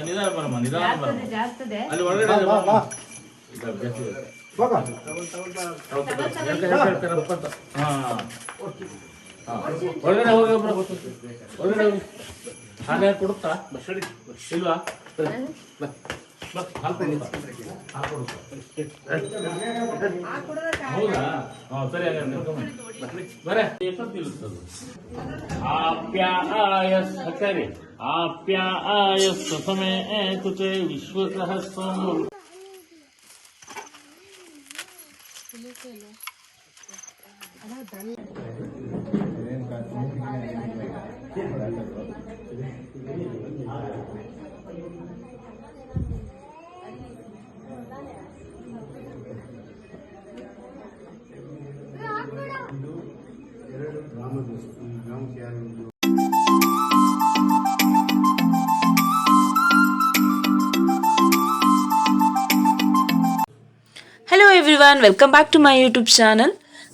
ನಿಧಾನ ಬರಮ್ಮ ನಿಧಾನ ಬರಮ್ಮ ಅಲ್ಲಿ ಒಳಗಡೆ. ಒಳಗಡೆ ಹೋಗಿ. ಒಳಗಡೆ ಹೋಗಿ. ಹಾಗೆ ಕೊಡುತ್ತಾ? ಇಲ್ವಾ? ಹೌದಾ? ಸರಿ आप्याय प्रथमे कृते विश्वसहस्रम् Thank you. Everyone welcome back to my YouTube channel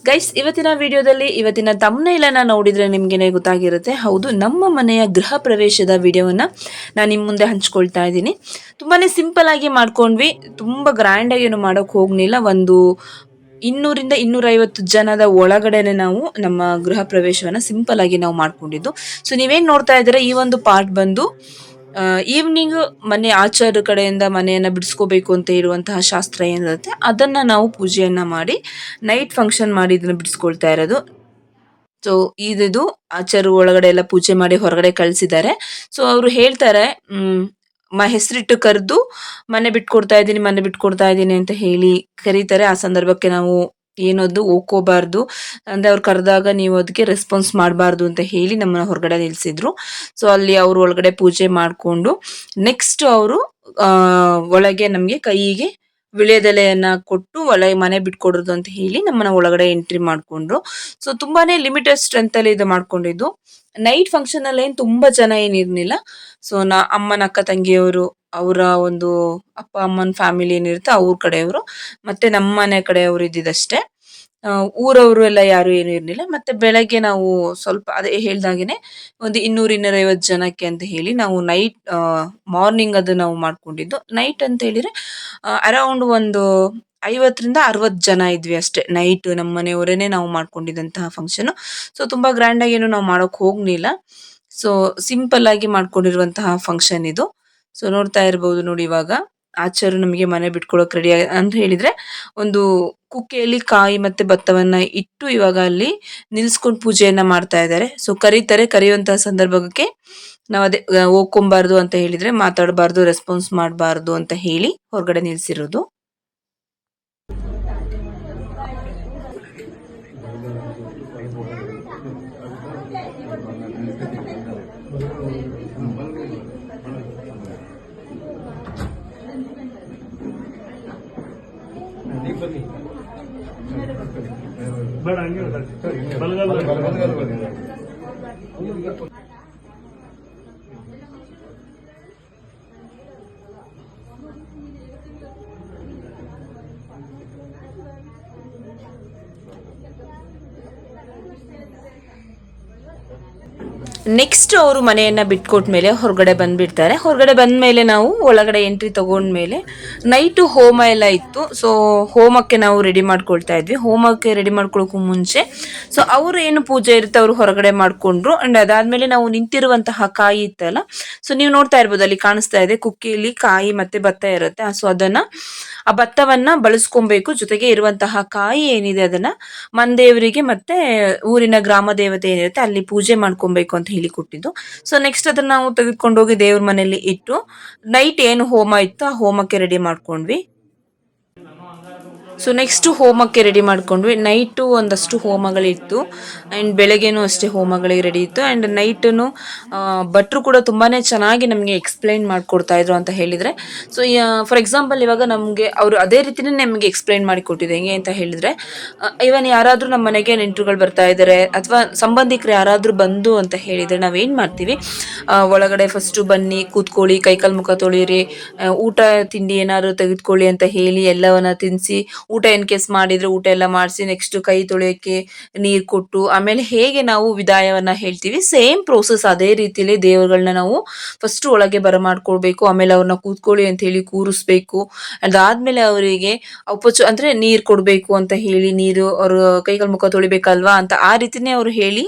guys ಇವತ್ತಿನ ವಿಡಿಯೋದಲ್ಲಿ ಇವತ್ತಿನ ತಮ್ಮನೇಲನ್ನ ನೋಡಿದರೆ ನಿಮಗೇನೆ ಗೊತ್ತಾಗಿರುತ್ತೆ. ಹೌದು, ನಮ್ಮ ಮನೆಯ ಗೃಹ ಪ್ರವೇಶದ ವಿಡಿಯೋವನ್ನು ನಾನು ನಿಮ್ಮ ಮುಂದೆ ಹಂಚ್ಕೊಳ್ತಾ ಇದ್ದೀನಿ. ತುಂಬಾ ಸಿಂಪಲ್ ಆಗಿ ಮಾಡ್ಕೊಂಡ್ವಿ. ತುಂಬ ಗ್ರ್ಯಾಂಡಾಗಿ ಏನು ಮಾಡೋಕ್ಕೆ ಹೋಗಲಿಲ್ಲ ಒಂದು ಇನ್ನೂರಿಂದ ಇನ್ನೂರೈವತ್ತು ಜನದ ಒಳಗಡೆನೆ ನಾವು ನಮ್ಮ ಗೃಹ ಪ್ರವೇಶವನ್ನು ಸಿಂಪಲ್ ಆಗಿ ನಾವು ಮಾಡ್ಕೊಂಡಿದ್ದು. ಸೊ ನೀವೇನು ನೋಡ್ತಾ ಇದ್ದೀರಾ, ಈ ಒಂದು ಪಾರ್ಟ್ ಬಂದು ಈವ್ನಿಂಗ್ ಮನೆ ಆಚಾರ ಕಡೆಯಿಂದ ಮನೆಯನ್ನು ಬಿಡಿಸ್ಕೋಬೇಕು ಅಂತ ಇರುವಂತಹ ಶಾಸ್ತ್ರ ಏನಿರುತ್ತೆ, ಅದನ್ನು ನಾವು ಪೂಜೆಯನ್ನು ಮಾಡಿ ನೈಟ್ ಫಂಕ್ಷನ್ ಮಾಡಿ ಇದನ್ನು ಬಿಡಿಸ್ಕೊಳ್ತಾ ಇರೋದು. ಸೊ ಇದು ಆಚಾರ ಒಳಗಡೆ ಎಲ್ಲ ಪೂಜೆ ಮಾಡಿ ಹೊರಗಡೆ ಕಳಿಸಿದ್ದಾರೆ. ಸೊ ಅವರು ಹೇಳ್ತಾರೆ ಮ ಹೆಸರಿಟ್ಟು ಕರೆದು ಮನೆ ಬಿಟ್ಕೊಡ್ತಾ ಇದ್ದೀನಿ, ಮನೆ ಬಿಟ್ಕೊಡ್ತಾ ಇದ್ದೀನಿ ಅಂತ ಹೇಳಿ ಕರೀತಾರೆ. ಆ ಸಂದರ್ಭಕ್ಕೆ ನಾವು ಏನದು ಹೋಗ್ಕೋಬಾರ್ದು. ಅಂದ್ರೆ ಅವ್ರು ಕರೆದಾಗ ನೀವು ಅದಕ್ಕೆ ರೆಸ್ಪಾನ್ಸ್ ಮಾಡಬಾರ್ದು ಅಂತ ಹೇಳಿ ನಮ್ಮನ್ನ ಹೊರಗಡೆ ನಿಲ್ಸಿದ್ರು. ಸೊ ಅಲ್ಲಿ ಅವ್ರು ಒಳಗಡೆ ಪೂಜೆ ಮಾಡಿಕೊಂಡು ನೆಕ್ಸ್ಟ್ ಅವರು ಒಳಗೆ ನಮಗೆ ಕೈಗೆ ವಿಳೆದೆಲೆಯನ್ನ ಕೊಟ್ಟು ಒಳಗೆ ಮನೆ ಬಿಟ್ಕೊಡೋದು ಅಂತ ಹೇಳಿ ನಮ್ಮನ್ನ ಒಳಗಡೆ ಎಂಟ್ರಿ ಮಾಡ್ಕೊಂಡ್ರು. ಸೊ ತುಂಬಾನೇ ಲಿಮಿಟೆಡ್ ಸ್ಟ್ರೆಂತ್ ಅಲ್ಲಿ ಇದು ಮಾಡ್ಕೊಂಡಿದ್ದು. ನೈಟ್ ಫಂಕ್ಷನ್ ಅಲ್ಲಿ ಏನ್ ತುಂಬಾ ಜನ ಏನಿರ್ಲಿಲ್ಲ ಸೊ ನಾ, ಅಮ್ಮನ ಅಕ್ಕ ತಂಗಿಯವರು, ಅವರ ಒಂದು ಅಪ್ಪ ಅಮ್ಮನ ಫ್ಯಾಮಿಲಿ ಏನಿರುತ್ತೆ ಅವ್ರ ಕಡೆಯವರು. ಮತ್ತೆ ನಮ್ಮ ಮನೆ ಕಡೆಯವರು ಇದ್ದಿದ್ದಷ್ಟೇ. ಊರವರು ಎಲ್ಲ ಯಾರು ಏನು ಇರಲಿಲ್ಲ. ಮತ್ತೆ ಬೆಳಗ್ಗೆ ನಾವು ಸ್ವಲ್ಪ ಅದೇ ಹೇಳ್ದಾಗೆನೆ ಒಂದು ಇನ್ನೂರ ಇನ್ನೂರೈವತ್ತು ಜನಕ್ಕೆ ಅಂತ ಹೇಳಿ ನಾವು ನೈಟ್ ಮಾರ್ನಿಂಗ್ ಅದು ನಾವು ಮಾಡ್ಕೊಂಡಿದ್ದು. ನೈಟ್ ಅಂತ ಹೇಳಿದ್ರೆ ಅರೌಂಡ್ ಒಂದು ಐವತ್ತರಿಂದ ಅರವತ್ತು ಜನ ಇದ್ವಿ ಅಷ್ಟೇ ನೈಟ್ ನಮ್ಮ ಮನೆಯವರೇನೆ ನಾವು ಮಾಡ್ಕೊಂಡಿದ್ದಂತಹ ಫಂಕ್ಷನ್ ಸೊ ತುಂಬಾ ಗ್ರ್ಯಾಂಡ್ ಆಗಿ ಏನು ನಾವು ಮಾಡೋಕ್ ಹೋಗ್ಲಿಲ್ಲ. ಸೊ ಸಿಂಪಲ್ ಆಗಿ ಮಾಡ್ಕೊಂಡಿರುವಂತಹ ಫಂಕ್ಷನ್ ಇದು. ಸೊ ನೋಡ್ತಾ ಇರ್ಬೋದು ನೋಡಿ ಇವಾಗ. ಆಚಾರ್ಯ ನಮಗೆ ಮನೆ ಬಿಟ್ಕೊಳ್ಳೋಕೆ ರೆಡಿ ಅಂತ ಹೇಳಿದ್ರೆ, ಒಂದು ಕುಕ್ಕೆಯಲ್ಲಿ ಕಾಯಿ ಮತ್ತೆ ಭತ್ತವನ್ನ ಇಟ್ಟು ಇವಾಗ ಅಲ್ಲಿ ನಿಲ್ಸ್ಕೊಂಡು ಪೂಜೆಯನ್ನ ಮಾಡ್ತಾ ಇದ್ದಾರೆ. ಸೊ ಕರೀತಾರೆ, ಕರೆಯುವಂತಹ ಸಂದರ್ಭಕ್ಕೆ ನಾವು ಅದೇ ಹೋಗ್ಕೊಂಬಾರ್ದು ಅಂತ ಹೇಳಿದ್ರೆ ಮಾತಾಡಬಾರ್ದು ರೆಸ್ಪಾನ್ಸ್ ಮಾಡಬಾರ್ದು ಅಂತ ಹೇಳಿ ಹೊರಗಡೆ ನಿಲ್ಸಿರೋದು. ನೆಕ್ಸ್ಟ್ ಅವರು ಮನೆಯನ್ನ ಬಿಟ್ಕೊಟ್ಮೇಲೆ ಹೊರಗಡೆ ಬಂದ್ಬಿಡ್ತಾರೆ. ಹೊರಗಡೆ ಬಂದ ಮೇಲೆ ನಾವು ಒಳಗಡೆ ಎಂಟ್ರಿ ತಗೊಂಡ್ಮೇಲೆ ನೈಟು ಹೋಮ ಎಲ್ಲ ಇತ್ತು. ಸೊ ಹೋಮಕ್ಕೆ ನಾವು ರೆಡಿ ಮಾಡ್ಕೊಳ್ತಾ ಇದ್ವಿ. ಹೋಮಕ್ಕೆ ರೆಡಿ ಮಾಡ್ಕೊಳ್ಳೋಕ್ಕೂ ಮುಂಚೆ. ಸೊ ಅವರು ಏನು ಪೂಜೆ ಇರುತ್ತೆ ಅವರು ಹೊರಗಡೆ ಮಾಡ್ಕೊಂಡ್ರು. ಅಂಡ್ ಅದಾದ್ಮೇಲೆ ನಾವು ನಿಂತಿರುವಂತಹ ಕಾಯಿ ಇತ್ತಲ್ಲ ಸೊ ನೀವು ನೋಡ್ತಾ ಇರ್ಬೋದು ಅಲ್ಲಿ ಕಾಣಿಸ್ತಾ ಇದೆ. ಕುಕ್ಕಿಯಲ್ಲಿ ಕಾಯಿ ಮತ್ತೆ ಭತ್ತ ಇರುತ್ತೆ. ಸೊ ಅದನ್ನ, ಆ ಭತ್ತವನ್ನ ಬಳಸ್ಕೊಬೇಕು. ಜೊತೆಗೆ ಇರುವಂತಹ ಕಾಯಿ ಏನಿದೆ ಅದನ್ನ ಮಂದೇವರಿಗೆ ಮತ್ತೆ ಊರಿನ ಗ್ರಾಮ ದೇವತೆ ಏನಿರುತ್ತೆ ಅಲ್ಲಿ ಪೂಜೆ ಮಾಡ್ಕೊಬೇಕು ಅಂತ ಹೇಳಿ ಕೊಟ್ಟಿದ್ದು ಸೊ ನೆಕ್ಸ್ಟ್ ಅದನ್ನ ನಾವು ತೆಗೆದುಕೊಂಡು ಹೋಗಿ ದೇವ್ರ ಮನೆಯಲ್ಲಿ ಇಟ್ಟು ನೈಟ್ ಏನು ಹೋಮ ಇತ್ತು ಆ ಹೋಮಕ್ಕೆ ರೆಡಿ ಮಾಡ್ಕೊಂಡ್ವಿ. ಸೊ ನೆಕ್ಸ್ಟ್ ಹೋಮಕ್ಕೆ ರೆಡಿ ಮಾಡ್ಕೊಂಡ್ವಿ. ನೈಟು ಒಂದಷ್ಟು ಹೋಮಗಳಿತ್ತು. ಆ್ಯಂಡ್ ಬೆಳಗ್ಗೆನೂ ಅಷ್ಟೇ ಹೋಮಗಳಿಗೆ ರೆಡಿ ಇತ್ತು. ಆ್ಯಂಡ್ ನೈಟನು ಭಟ್ರು ಕೂಡ ತುಂಬಾ ಚೆನ್ನಾಗಿ ನಮಗೆ ಎಕ್ಸ್ಪ್ಲೈನ್ ಮಾಡಿಕೊಡ್ತಾ ಇದ್ರು ಅಂತ ಹೇಳಿದರೆ. ಸೊ ಫಾರ್ ಎಕ್ಸಾಂಪಲ್ ಇವಾಗ ನಮಗೆ ಅವರು ಅದೇ ರೀತಿನೇ ನಮಗೆ ಎಕ್ಸ್ಪ್ಲೈನ್ ಮಾಡಿ ಕೊಟ್ಟಿದೆ ಹೆಂಗೆ ಅಂತ ಹೇಳಿದರೆ ಇವನ್ ಯಾರಾದರೂ ನಮ್ಮ ಮನೆಗೆ ನೆಂಟರುಗಳು ಬರ್ತಾ ಇದ್ದಾರೆ ಅಥವಾ ಸಂಬಂಧಿಕರು ಯಾರಾದರೂ ಬಂದು ಅಂತ ಹೇಳಿದರೆ ನಾವೇನು ಮಾಡ್ತೀವಿ? ಒಳಗಡೆ ಫಸ್ಟು ಬನ್ನಿ, ಕೂತ್ಕೊಳ್ಳಿ, ಕೈಕಾಲು ಮುಖ ತೊಳೀರಿ ಊಟ, ತಿಂಡಿ ಏನಾದರೂ ತೆಗೆದುಕೊಳ್ಳಿ ಅಂತ ಹೇಳಿ ಎಲ್ಲವನ್ನ ತಿನ್ನಿಸಿ ಊಟ ಇನ್ ಕೇಸ್ ಮಾಡಿದ್ರೆ, ಊಟ ಎಲ್ಲ ಮಾಡಿಸಿ ನೆಕ್ಸ್ಟ್ ಕೈ ತೊಳೆಯೋಕ್ಕೆ ನೀರು ಕೊಟ್ಟು, ಆಮೇಲೆ ಹೇಗೆ ನಾವು ವಿದಾಯವನ್ನ ಹೇಳ್ತೀವಿ? ಸೇಮ್ ಪ್ರೋಸೆಸ್ ಅದೇ ರೀತಿಯಲ್ಲಿ ದೇವರುಗಳನ್ನ ನಾವು ಫಸ್ಟ್ ಒಳಗೆ ಬರಮಾಡ್ಕೊಳ್ಬೇಕು, ಆಮೇಲೆ ಅವ್ರನ್ನ ಕೂತ್ಕೊಳ್ಳಿ ಅಂತ ಹೇಳಿ ಕೂರಿಸ್ಬೇಕು, ಅದಾದ್ಮೇಲೆ ಅವರಿಗೆ ಉಪಚ ಅಂದ್ರೆ ನೀರು ಕೊಡಬೇಕು ಅಂತ ಹೇಳಿ, ನೀರು ಅವ್ರ ಕೈಗಳ ಮುಖ ತೊಳಿಬೇಕಲ್ವಾ ಅಂತ ಆ ರೀತಿನೇ ಅವ್ರು ಹೇಳಿ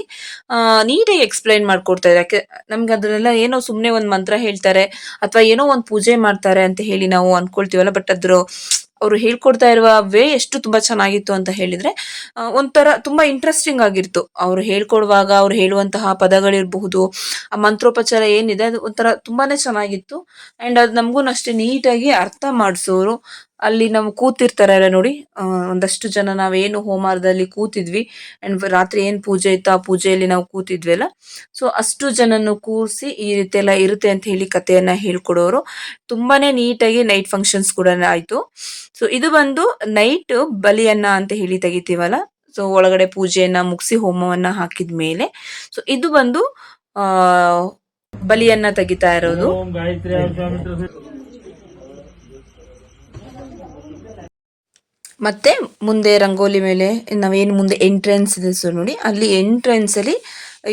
ನೀಟಾಗಿ ಎಕ್ಸ್ಪ್ಲೈನ್ ಮಾಡ್ಕೊಡ್ತಾ ಇದ್ದಾರೆ. ಯಾಕೆ, ನಮ್ಗೆ ಅದನ್ನೆಲ್ಲ ಏನೋ ಸುಮ್ಮನೆ ಒಂದು ಮಂತ್ರ ಹೇಳ್ತಾರೆ, ಅಥವಾ ಏನೋ ಒಂದು ಪೂಜೆ ಮಾಡ್ತಾರೆ ಅಂತ ಹೇಳಿ ನಾವು ಅನ್ಕೊಳ್ತೀವಲ್ಲ ಬಟ್ ಅದ್ರ ಅವರು ಹೇಳ್ಕೊಡ್ತಾ ಇರುವ ವೇ ಎಷ್ಟು ತುಂಬಾ ಚೆನ್ನಾಗಿತ್ತು ಅಂತ ಹೇಳಿದ್ರೆ ಒಂಥರ ತುಂಬಾ ಇಂಟ್ರೆಸ್ಟಿಂಗ್ ಆಗಿತ್ತು ಅವ್ರು ಹೇಳ್ಕೊಡುವಾಗ ಅವ್ರು ಹೇಳುವಂತಹ ಪದಗಳಿರಬಹುದು, ಆ ಮಂತ್ರೋಪಚಾರ ಏನಿದೆ ಅದು ಒಂಥರ ತುಂಬಾನೇ ಚೆನ್ನಾಗಿತ್ತು. ಅಂಡ್ ಅದು ನಮಗೂ ಅಷ್ಟೇ ನೀಟಾಗಿ ಅರ್ಥ ಮಾಡಿಸೋರು ಅಲ್ಲಿ ನಾವು ಕೂತಿರ್ತಾರಲ್ಲ ನೋಡಿ ಒಂದಷ್ಟು ಜನ ನಾವೇನು ಹೋಮಾರದಲ್ಲಿ ಕೂತಿದ್ವಿ ಅಂಡ್ ರಾತ್ರಿ ಏನ್ ಪೂಜೆ ಇತ್ತು ಆ ಪೂಜೆಯಲ್ಲಿ ನಾವು ಕೂತಿದ್ವಿ ಅಲ್ಲ. ಸೊ ಅಷ್ಟು ಜನನ್ನು ಕೂರಿಸಿ ಈ ರೀತಿ ಎಲ್ಲ ಇರುತ್ತೆ ಅಂತ ಹೇಳಿ ಕಥೆಯನ್ನ ಹೇಳ್ಕೊಡೋರು. ತುಂಬಾನೇ ನೀಟಾಗಿ ನೈಟ್ ಫಂಕ್ಷನ್ಸ್ ಕೂಡ ಆಯ್ತು. ಸೊ ಇದು ಬಂದು ನೈಟ್ ಬಲಿಯನ್ನ ಅಂತ ಹೇಳಿ ತೆಗಿತೀವಲ್ಲ. ಸೊ ಒಳಗಡೆ ಪೂಜೆಯನ್ನ ಮುಗಿಸಿ ಹೋಮವನ್ನ ಹಾಕಿದ ಮೇಲೆ ಸೊ ಇದು ಬಂದು, ಆ, ಬಲಿಯನ್ನ ತೆಗಿತಾ ಇರೋದು ಓಂ ಗಾಯತ್ರಿ ಸ್ವಾಮಿ ಮತ್ತೆ ಮುಂದೆ ರಂಗೋಲಿ ಮೇಲೆ, ನಾವೇನು ಮುಂದೆ ಎಂಟ್ರೆನ್ಸ್ ಇದೆ ಸೊ ನೋಡಿ. ಅಲ್ಲಿ ಎಂಟ್ರೆನ್ಸ್ ಅಲ್ಲಿ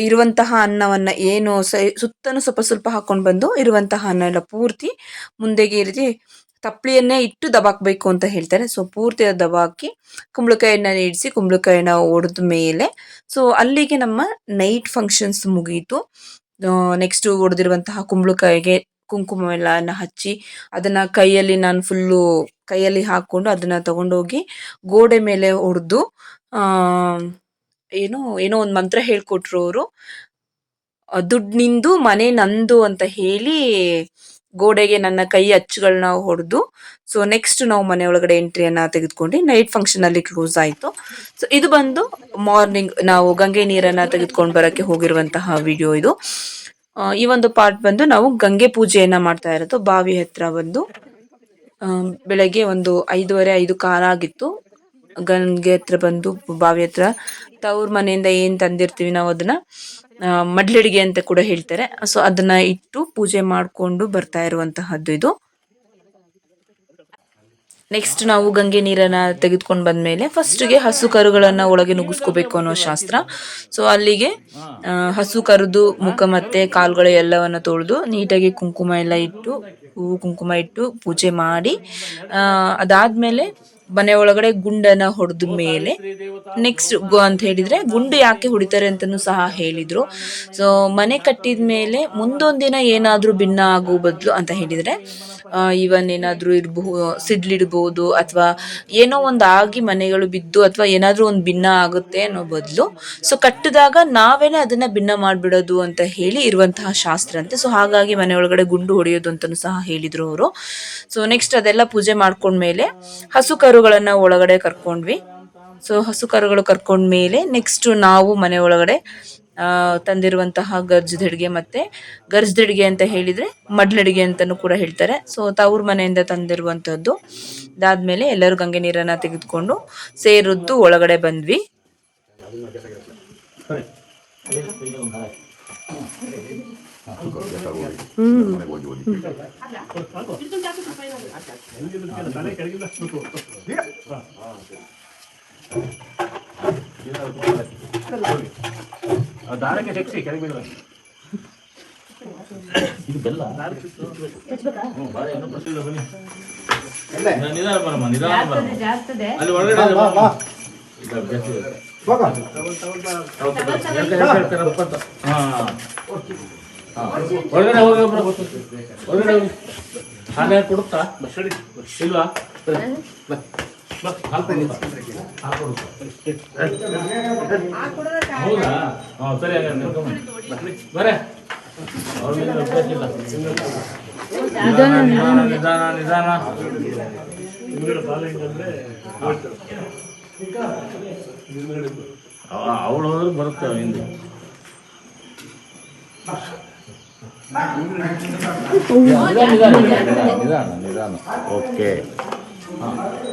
ಇರುವಂತಹ ಅನ್ನವನ್ನ ಏನು ಸುತ್ತನು ಸ್ವಲ್ಪ ಸ್ವಲ್ಪ ಹಾಕೊಂಡು ಬಂದು ಇರುವಂತಹ ಅನ್ನ ಎಲ್ಲ ಪೂರ್ತಿ ಮುಂದೆಗೆ ಈ ತಪ್ಪಲಿಯನ್ನೇ ಇಟ್ಟು ದಬಾಕ್ಬೇಕು ಅಂತ ಹೇಳ್ತಾರೆ. ಸೊ ಪೂರ್ತಿ ದಬಾಕಿ ಕುಂಬಳಕಾಯಿಯನ್ನ ಇಡಿಸಿ ಕುಂಬಳಕಾಯಿನ ಒಡೆದ ಮೇಲೆ. ಸೊ ಅಲ್ಲಿಗೆ ನಮ್ಮ ನೈಟ್ ಫಂಕ್ಷನ್ಸ್ ಮುಗೀತು. ನೆಕ್ಸ್ಟ್ ಒಡೆದಿರುವಂತಹ ಕುಂಬಳಕಾಯಿಗೆ ಕುಂಕುಮ ಎಲ್ಲನ ಹಚ್ಚಿ, ಅದನ್ನ ಕೈಯಲ್ಲಿ ನಾನು ಫುಲ್ಲು ಕೈಯಲ್ಲಿ ಹಾಕೊಂಡು ಅದನ್ನ ತಗೊಂಡೋಗಿ ಗೋಡೆ ಮೇಲೆ ಹೊಡೆದು ಏನೋ ಏನೋ ಒಂದು ಮಂತ್ರ ಹೇಳ್ಕೊಟ್ರು ಅವರು. ದುಡ್ಡು ನಿಂದು, ಮನೆ ನಂದು ಅಂತ ಹೇಳಿ ಗೋಡೆಗೆ ನನ್ನ ಕೈ ಅಚ್ಚುಗಳನ್ನ ಹೊಡೆದು ಸೊ ನೆಕ್ಸ್ಟ್ ನಾವು ಮನೆ ಒಳಗಡೆ ಎಂಟ್ರಿಯನ್ನ ತೆಗೆದುಕೊಂಡು ನೈಟ್ ಫಂಕ್ಷನ್ ಅಲ್ಲಿ ಕ್ಲೋಸ್ ಆಯ್ತು. ಸೊ ಇದು ಬಂದು ಮಾರ್ನಿಂಗ್ ನಾವು ಗಂಗೆ ನೀರನ್ನ ತೆಗೆದುಕೊಂಡು ಬರಕ್ಕೆ ಹೋಗಿರುವಂತಹ ವಿಡಿಯೋ ಇದು. ಈ ಒಂದು ಪಾರ್ಟ್ ಬಂದು ನಾವು ಗಂಗೆ ಪೂಜೆಯನ್ನ ಮಾಡ್ತಾ ಇರೋದು, ಬಾವಿ ಹತ್ರ ಬಂದು. ಬೆಳಗ್ಗೆ ಒಂದು ಐದುವರೆ, ಐದು ಕಾಲಾಗಿತ್ತು ಗಂಗೆ ಹತ್ರ ಬಂದು, ಬಾವಿ ಹತ್ರ, ತವ್ರ ಮನೆಯಿಂದ ಏನು ತಂದಿರ್ತೀವಿ ನಾವು ಅದನ್ನ ಮಡ್ಲಡಿಗೆ ಅಂತ ಕೂಡ ಹೇಳ್ತಾರೆ. ಸೊ, ಅದನ್ನ ಇಟ್ಟು ಪೂಜೆ ಮಾಡ್ಕೊಂಡು ಬರ್ತಾ ಇರುವಂತಹದ್ದು ಇದು. ನೆಕ್ಸ್ಟ್ ನಾವು ಗಂಗೆ ನೀರನ್ನ ತೆಗೆದುಕೊಂಡು ಬಂದ್ಮೇಲೆ ಫಸ್ಟ್ಗೆ ಹಸು ಕರುಗಳನ್ನ ಒಳಗೆ ನುಗ್ಗಿಸ್ಕೋಬೇಕು ಅನ್ನೋ ಶಾಸ್ತ್ರ. ಸೊ ಅಲ್ಲಿಗೆ ಹಸು ಕರೆದು, ಮುಖ ಮತ್ತೆ ಕಾಲುಗಳು ಎಲ್ಲವನ್ನ ತೊಳೆದು ನೀಟಾಗಿ ಕುಂಕುಮ ಎಲ್ಲ ಇಟ್ಟು, ಹೂವು ಕುಂಕುಮ ಇಟ್ಟು ಪೂಜೆ ಮಾಡಿ ಅದಾದ್ಮೇಲೆ ಮನೆ ಒಳಗಡೆ ಗುಂಡನ್ನ ಹೊಡೆದ ಮೇಲೆ ನೆಕ್ಸ್ಟ್ ಅಂತ ಹೇಳಿದ್ರೆ ಗುಂಡು ಯಾಕೆ ಹೊಡಿತಾರೆ ಅಂತಾನು ಸಹ ಹೇಳಿದ್ರು. ಸೊ ಮನೆ ಕಟ್ಟಿದ ಮೇಲೆ ಮುಂದೊಂದಿನ ಏನಾದ್ರೂ ಭಿನ್ನ ಆಗುವ ಬದಲು ಅಂತ ಹೇಳಿದ್ರೆ ಇವನ್ ಏನಾದ್ರೂ ಇರಬಹುದು ಸಿಡ್ಲಿಡ್ಬೋದು ಅಥವಾ ಏನೋ ಒಂದು ಆಗಿ ಮನೆಗಳು ಬಿದ್ದು ಅಥವಾ ಏನಾದ್ರೂ ಒಂದು ಭಿನ್ನ ಆಗುತ್ತೆ ಅನ್ನೋ ಬದಲು. ಸೊ ಕಟ್ಟಿದಾಗ ನಾವೇನೆ ಅದನ್ನ ಭಿನ್ನ ಮಾಡಿಬಿಡೋದು ಅಂತ ಹೇಳಿ ಇರುವಂತಹ ಶಾಸ್ತ್ರ ಅಂತೆ. ಸೊ ಹಾಗಾಗಿ ಮನೆ ಒಳಗಡೆ ಗುಂಡು ಹೊಡೆಯೋದು ಅಂತಲೂ ಸಹ ಹೇಳಿದ್ರು ಅವರು. ಸೊ ನೆಕ್ಸ್ಟ್ ಅದೆಲ್ಲ ಪೂಜೆ ಮಾಡ್ಕೊಂಡ್ಮೇಲೆ ಹಸು ಕರುಗಳನ್ನ ಒಳಗಡೆ ಕರ್ಕೊಂಡ್ವಿ. ಸೊ ಹಸು ಕರುಗಳು ಕರ್ಕೊಂಡ್ಮೇಲೆ ನೆಕ್ಸ್ಟ್ ನಾವು ಮನೆ ಒಳಗಡೆ ತಂದಿರುವಂತಹ ಗರ್ಜದಡಿಗೆ ಮತ್ತೆ ಗರ್ಜದಡಿಗೆ ಅಂತ ಹೇಳಿದ್ರೆ ಮಡ್ಲಡಿಗೆ ಅಂತಾನೂ ಕೂಡ ಹೇಳ್ತಾರೆ. ಸೊ ತವ್ರ ಮನೆಯಿಂದ ತಂದಿರುವಂತದ್ದು ಅದಾದ್ಮೇಲೆ ಎಲ್ಲರೂ ಗಂಗೆ ನೀರನ್ನ ತೆಗೆದುಕೊಂಡು ಸೇರಿದ್ದು ಒಳಗಡೆ ಬಂದ್ವಿ. ದಾರಕ್ಕೆ ಶಕ್ತಿ ಕೆಳಗೆ ಬೀಳುವ. ಇದು ಬೆಲ್ಲ. ಹ್ಞೂ, ಬನ್ನಿ. ನಿಧಾನ- ನಿಧಾನ ಬರಮ್ಮ ನಿಧಾನ ಬರಮ್ಮ. ಅಲ್ಲಿ ಒಳಗಡೆ. ಒಳಗಡೆ. ಒಳಗಡೆ ಹೋಗಿ. ಹಾಗೆ ಕೊಡುತ್ತಾ? ಇಲ್ವಾ? ಹೌದಾ ಹಾಂ ಸರಿ. ಬರೇ ಅವ್ರ ಮೇಲೆ ನಿಧಾನ ನಿಧಾನ ನಿಧಾನ ಅವಳು ಹೋದ್ರೆ ಬರುತ್ತೆ ಹಿಂದೆ ನಿಧಾನ ನಿಧಾನ ನಿಧಾನ ಓಕೆ ನೀನು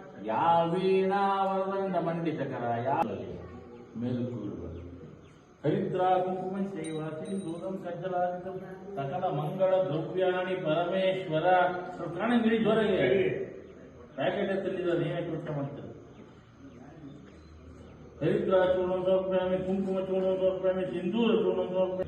ಯಾವೀನ ವರದಂಡ ಮಂಡಿತಕರ ಯಾವ ಮೇಲುಕೂಡುವ ಹರಿದ್ರಾ ಕುಂಕುಮ ಶೈವ ಸಿಂಧೂರಂ ಕಜ್ಜಲಾದಿತಂ ಸಕಲ ಮಂಗಳ ದ್ರವ್ಯಾಣಿ ಪರಮೇಶ್ವರ ಕಾಣಂಗಿಡಿ ಜೋರಾಗಿ ಪ್ಯಾಕೆಟ್ ಎತ್ತಲಿದ ನೀವೇ ಕೆಲಸ ಮಾಡ್ತೀರಿ ಹರಿದ್ರಾ ಚೂರ್ಣ ಸೌಕ್ರಾಮಿ ಕುಂಕುಮ ಚೂರ್ಣ ಸೌಕ್ರಾಮಿ ಸಿಂಧೂರ ಚೂರ್ಣ ಸೌಕ್ರಾಮಿ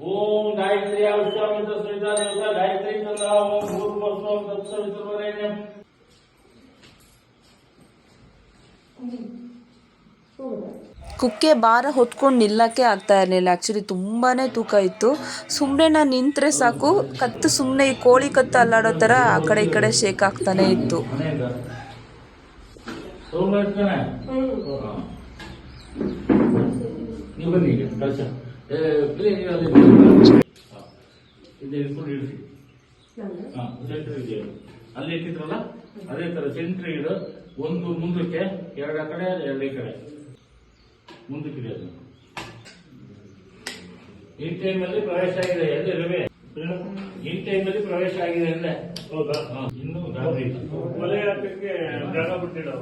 ಓಂ ಗಾಯತ್ರಿ ವಿಶ್ವಾಮಿತ್ರ ಸವಿತಾ ದೇವತಾ ಗಾಯತ್ರಿ ಸದಾ ಓಂ ಭೂರ್ಭಸ್ವಂ ತತ್ಸವಿತುರ್ವರೇಣ್ಯಂ ಕುಕ್ಕೆ ಭಾರ ಹೊತ್ಕೊಂಡು ನಿಲ್ಲಕ್ಕೆ ಆಗ್ತಾ ಇರಲಿಲ್ಲ. ಆ್ಯಕ್ಚುಲಿ ತುಂಬಾ ತೂಕ ಇತ್ತು. ಸುಮ್ಮನೆ ನಾನು ನಿಂತರೆ ಸಾಕು. ಕತ್ತು ಸುಮ್ಮನೆ ಈ ಕೋಳಿ ಕತ್ತು ಅಲ್ಲಾಡೋ ಥರ ಆ ಕಡೆ ಈ ಕಡೆ ಶೇಕ್ ಆಗ್ತಾನೆ ಇತ್ತು. ನೀವು ಬನ್ನಿ ಅಲ್ಲಿ ಇಟ್ಟಿದ್ರಲ್ಲ ಅದೇ ತರ ಸೆಂಟ್ರ್ ಇಡು. ಒಂದು ಮುಂದಕ್ಕೆ ಎರಡು ಆ ಕಡೆ ಎರಡು ಈ ಕಡೆ. ಮುಂದಕ್ಕೆ ಇಡಿ ಅದನ್ನ. ಈ ಟೈಮಲ್ಲಿ ಪ್ರವೇಶ ಆಗಿದೆ ಎಲ್ಲಿ ರವಿ. ಈ ಟೈಮಲ್ಲಿ ಪ್ರವೇಶ ಆಗಿದೆ ಅಲ್ಲೇ ಹೌದಾ? ಇನ್ನೂ. ಒಲೆ ಹಾಕಕ್ಕೆ ಜಾಗ ಬಿಟ್ಟಿಡೋ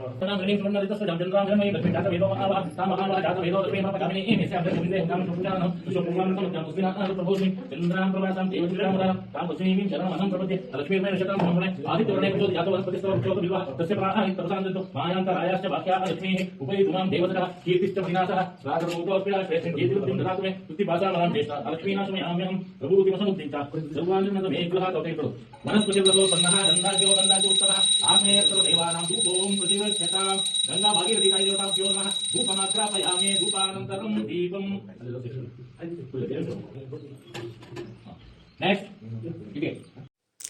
नाम रीडिंग सुनना तो सुझाव जन राम है मैं लक्ष्मी जाता वेदो आव साम महान वाला जाता वेदो लक्ष्मी माँ कामिनी ए मेसे अपने गोविंद हम सुजान जो भगवान को जान उसने आ प्रभु सिंह चंद्राम प्रभासम देव चंद्राम राम काम बसनी भी चरण मनम प्रभु लक्ष्मी में नक्षत्र हम ने आदि तोड़ने को जातो वनस्पति सर्व जो विवाह तस्य प्राणा हि तपसान तो मायांतर आयाश्च वाक्या लक्ष्मी उपरि धुनाम देवता कीर्तिश्च विनाशः रागरूपो अपि श्रेष्ठ कीर्ति दिन रात में तुति भाषा महान देश लक्ष्मी नाश में आम्यहम प्रभु की मसम चिंता सर्वान में मे ग्रह तो ते करो वनस्पति प्रभु बंधना गंधा जो गंधा जो उत्तरः आमेय सर्व देवानां धूपोम प्रतिवे ಪ್ರತಿವರ್ಷತಾಂ ಗಂಗಾ ಭಾಗೀರಥಿ ಕಾಯಿದೇವತಾಭ್ಯೋ ನಮಃ. ಧೂಪಮಾಗ್ರಾಪಯಾಮಿ ಧೂಪಾನಂತರಂ ದೀಪಂ. ನೆಕ್ಸ್ಟ್ ಹೀಗೆ.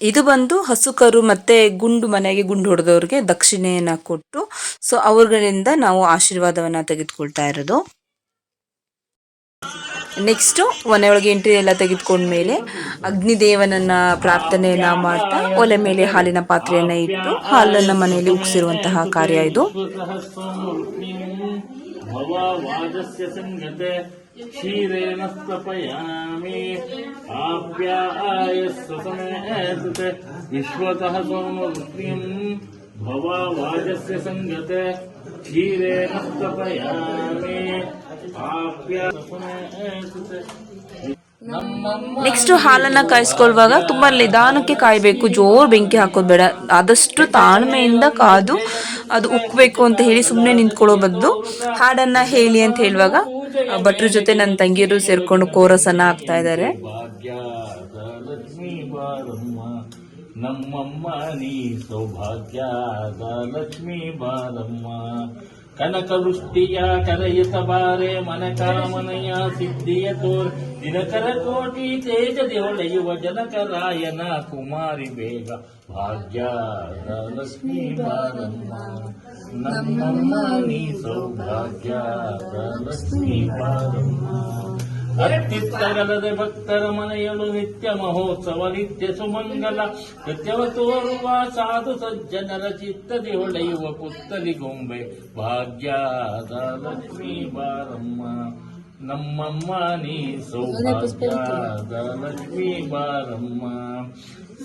ಇದು ಬಂದು ಹಸುಕರು ಮತ್ತೆ ಗುಂಡು ಮನೆಗೆ ಗುಂಡು ಹೊಡೆದವ್ರಿಗೆ ದಕ್ಷಿಣೆಯನ್ನು ಕೊಟ್ಟು ಸೊ ಅವ್ರಗಳಿಂದ ನಾವು ಆಶೀರ್ವಾದವನ್ನು ತೆಗೆದುಕೊಳ್ತಾ ಇರೋದು. ನೆಕ್ಸ್ಟು ಮನೆಯೊಳಗೆ ಎಂಟ್ರಿ ಎಲ್ಲ ತೆಗೆದುಕೊಂಡ್ಮೇಲೆ ಅಗ್ನಿದೇವನನ್ನು ಪ್ರಾರ್ಥನೆಯನ್ನು ಮಾಡ್ತಾ ಒಲೆ ಮೇಲೆ ಹಾಲಿನ ಪಾತ್ರೆಯನ್ನ ಇಟ್ಟು ಹಾಲನ್ನು ಮನೆಯಲ್ಲಿ ಉಗಿಸಿರುವಂತಹ ಕಾರ್ಯ ಇದು. ವಿಶ್ವತಃ ನೆಕ್ಸ್ಟ್ ಹಾಲನ್ನ ಕಾಯಿಸ್ಕೊಳ್ವಾಗ ತುಂಬಾ ನಿಧಾನಕ್ಕೆ ಕಾಯಬೇಕು ಜೋರ್ ಬೆಂಕಿ ಹಾಕೋದು ಬೇಡ. ಆದಷ್ಟು ತಾಳ್ಮೆಯಿಂದ ಕಾದು ಅದು ಉಕ್ಕಬೇಕು ಅಂತ ಹೇಳಿ ಸುಮ್ಮನೆ ನಿಂತ್ಕೊಳ್ಳೋ ಬದಲು ಹಾಡನ್ನ ಹೇಳಿ ಅಂತ ಹೇಳುವಾಗ ಆ ಭಟ್ರ ಜೊತೆ ನನ್ನ ತಂಗಿಯರು ಸೇರ್ಕೊಂಡು ಕೋರಸನ್ನ ಹಾಕ್ತಾ ಇದ್ದಾರೆ ಭಾಗ್ಯದ ಲಕ್ಷ್ಮೀ ಬಾರಮ್ಮ ನಮ್ಮಮ್ಮ ನೀ ಸೌಭಾಗ್ಯದ ಲಕ್ಷ್ಮೀ ಬಾರಮ್ಮ ಕನಕ ವೃಷ್ಟಿಯ ಕರೆಯುತ್ತ ಬಾರೆ ಮನ ಕಾಮನೆಯ ಸಿದ್ಧಿಯ ತೋರ್ ದಿನಕರ ಕೋಟಿ ತೇಜದಿ ಹೊಳೆಯುವ ಜನಕರಾಯನ ಕುಮಾರಿ ಬೇಗ ಭಾಗ್ಯದ ಲಕ್ಷ್ಮೀ ಬಾರಮ್ಮ ನಮ್ಮಮ್ಮ ನೀ ಸೌಭಾಗ್ಯದ ಲಕ್ಷ್ಮೀ ಬಾರಮ್ಮ ಅತ್ಯುತ್ತಗಲದೆ ಭಕ್ತರ ಮನೆಯಲು ನಿತ್ಯ ಮಹೋತ್ಸವ ನಿತ್ಯ ಸುಮಂಗಲ ಕೃತ್ಯವ ತೋರುವ ಸಾಧು ಸಜ್ಜನರ ಚಿತ್ತದಿ ಹೊಳೆಯುವ ಪುತ್ತಲಿ ಗೊಂಬೆ. ಭಾಗ್ಯದ ಲಕ್ಷ್ಮೀ ಬಾರಮ್ಮ ನಮ್ಮಮ್ಮ ನೀ ಸೌಭಾಗ್ಯದ ಲಕ್ಷ್ಮೀ ಬಾರಮ್ಮ.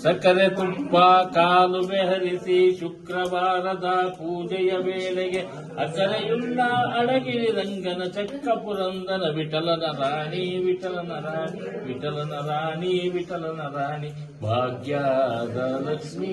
ಸಕ್ಕರೆ ತುಪ್ಪ ಕಾಲುವೆ ಹರಿಸಿ ಶುಕ್ರವಾರದ ಪೂಜೆಯ ವೇಳೆಗೆ ಅಕ್ಕರೆಯುಳ್ಳ ಅಡಗಿರಿ ರಂಗನ ಚಕ್ಕ ಪುರಂದರ ವಿಠಲನ ರಾಣಿ ವಿಠಲನ ರಾಣಿ ವಿಠಲನ ರಾಣಿ ವಿಠಲನ ರಾಣಿ ಭಾಗ್ಯದ ಲಕ್ಷ್ಮಿ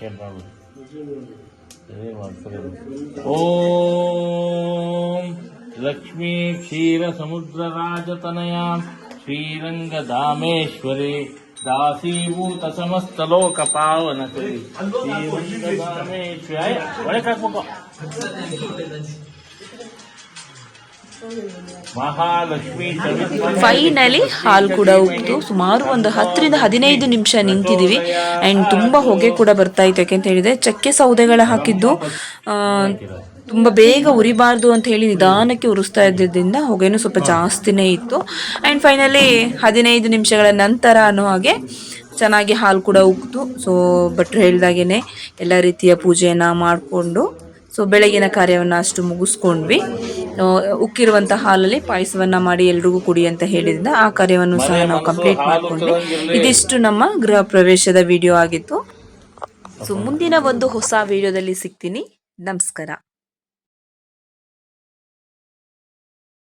ಸೆಕೆಂಡ್ ಮಾಡ್ಬಿಡಿ ಏನ್ ಮಾಡ್ತಾರೆ ಓಂ ಲಕ್ಷ್ಮೀ ಕ್ಷೀರ ಸಮುದ್ರ ರಾಜತನಯ ಶ್ರೀರಂಗ ದಾಮೇಶ್ವರಿ ದಾಸೀಭೂತ ಸಮಸ್ತ ಲೋಕ ಪಾವನ ಒಳಗೆ ಹಾಕ್ಬೇಕು ಮಹಾಲಕ್ಷ್ಮಿ ಚವಿತ್ರ ಫೈನಲಿ ಹಾಲು ಕೂಡ ಉಕ್ತು ಸುಮಾರು ಒಂದು ಹತ್ತರಿಂದ ಹದಿನೈದು ನಿಮಿಷ ನಿಂತಿದ್ದೀವಿ ಆ್ಯಂಡ್ ತುಂಬ ಹೊಗೆ ಕೂಡ ಬರ್ತಾ ಇತ್ತು. ಯಾಕೆಂತ ಹೇಳಿದ್ರೆ, ಚಕ್ಕೆ ಸೌದೆಗಳ ಹಾಕಿದ್ದು ತುಂಬ ಬೇಗ ಉರಿಬಾರ್ದು ಅಂತ ಹೇಳಿ ನಿಧಾನಕ್ಕೆ ಉರಿಸ್ತಾ ಇದ್ದಿದ್ದರಿಂದ ಹೊಗೆನೂ ಸ್ವಲ್ಪ ಜಾಸ್ತಿನೇ ಇತ್ತು. ಆ್ಯಂಡ್ ಫೈನಲಿ ಹದಿನೈದು ನಿಮಿಷಗಳ ನಂತರ ಅನ್ನೋ ಹಾಗೆ ಚೆನ್ನಾಗಿ ಹಾಲು ಕೂಡ ಉಕ್ತು ಸೊ ಭಟ್ರು ಹೇಳಿದಾಗೇ ಎಲ್ಲ ರೀತಿಯ ಪೂಜೆಯನ್ನು ಮಾಡಿಕೊಂಡು ಸೊ ಬೆಳಗಿನ ಕಾರ್ಯವನ್ನು ಅಷ್ಟು ಮುಗಿಸ್ಕೊಂಡ್ವಿ. ಉಕ್ಕಿರುವಂಥ ಹಾಲಲ್ಲಿ ಪಾಯಸವನ್ನ ಮಾಡಿ ಎಲ್ರಿಗೂ ಕುಡಿ ಅಂತ ಹೇಳಿದ್ರಿಂದ ಆ ಕಾರ್ಯವನ್ನು ಸಹ ನಾವು ಕಂಪ್ಲೀಟ್ ಮಾಡ್ಕೊಂಡ್ವಿ. ಇದಿಷ್ಟು ನಮ್ಮ ಗೃಹ ಪ್ರವೇಶದ ವಿಡಿಯೋ ಆಗಿತ್ತು. ಸೊ ಮುಂದಿನ ಒಂದು ಹೊಸ ವಿಡಿಯೋದಲ್ಲಿ ಸಿಗ್ತೀನಿ. ನಮಸ್ಕಾರ.